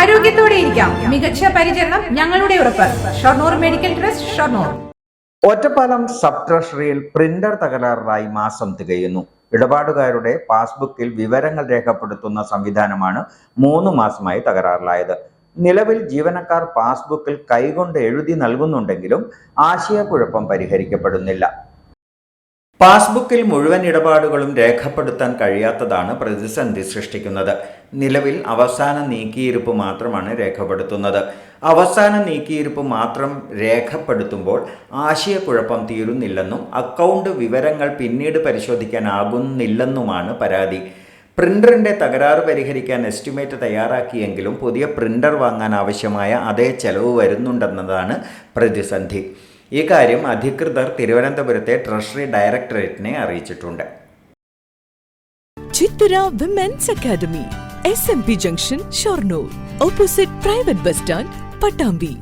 ആരോഗ്യത്തോടെ ഇരിക്കാം. മികച്ച പരിചരണം ഞങ്ങളുടെ ഉറപ്പ്. Shoranur medical trust Shoranur. Ottapalam sub ട്രഷറിയിൽ printer തകരാറിലായി മാസം തികയുന്നു. ഇടപാടുകാരുടെ പാസ്ബുക്കിൽ വിവരങ്ങൾ രേഖപ്പെടുത്തുന്ന സംവിധാനമാണ് മൂന്ന് മാസമായി തകരാറിലായത്. നിലവിൽ ജീവനക്കാർ പാസ്ബുക്കിൽ കൈകൊണ്ട് എഴുതി നൽകുന്നുണ്ടെങ്കിലും ആശയക്കുഴപ്പം പരിഹരിക്കപ്പെടുന്നില്ല. പാസ്ബുക്കിൽ മുഴുവൻ ഇടപാടുകളും രേഖപ്പെടുത്താൻ കഴിയാത്തതാണ് പ്രതിസന്ധി സൃഷ്ടിക്കുന്നത്. നിലവിൽ അവസാന നീക്കിയിരിപ്പ് മാത്രമാണ് രേഖപ്പെടുത്തുന്നത്. അവസാന നീക്കിയിരിപ്പ് മാത്രം രേഖപ്പെടുത്തുമ്പോൾ ആശയക്കുഴപ്പം തീരുന്നില്ലെന്നും അക്കൗണ്ട് വിവരങ്ങൾ പിന്നീട് പരിശോധിക്കാനാകുന്നില്ലെന്നുമാണ് പരാതി. പ്രിന്ററിന്റെ തകരാറ് പരിഹരിക്കാൻ എസ്റ്റിമേറ്റ് തയ്യാറാക്കിയെങ്കിലും പുതിയ പ്രിന്റർ വാങ്ങാൻ ആവശ്യമായ അതേ ചെലവ് വരുന്നുണ്ടെന്നതാണ് പ്രതിസന്ധി. ഈ കാര്യം അധികൃതർ തിരുവനന്തപുരത്തെ ട്രഷറി ഡയറക്ടറേറ്റിനെ അറിയിച്ചിട്ടുണ്ട്. Chithura women's academy S M P junction Shoranur opposite private bus stand Pattambi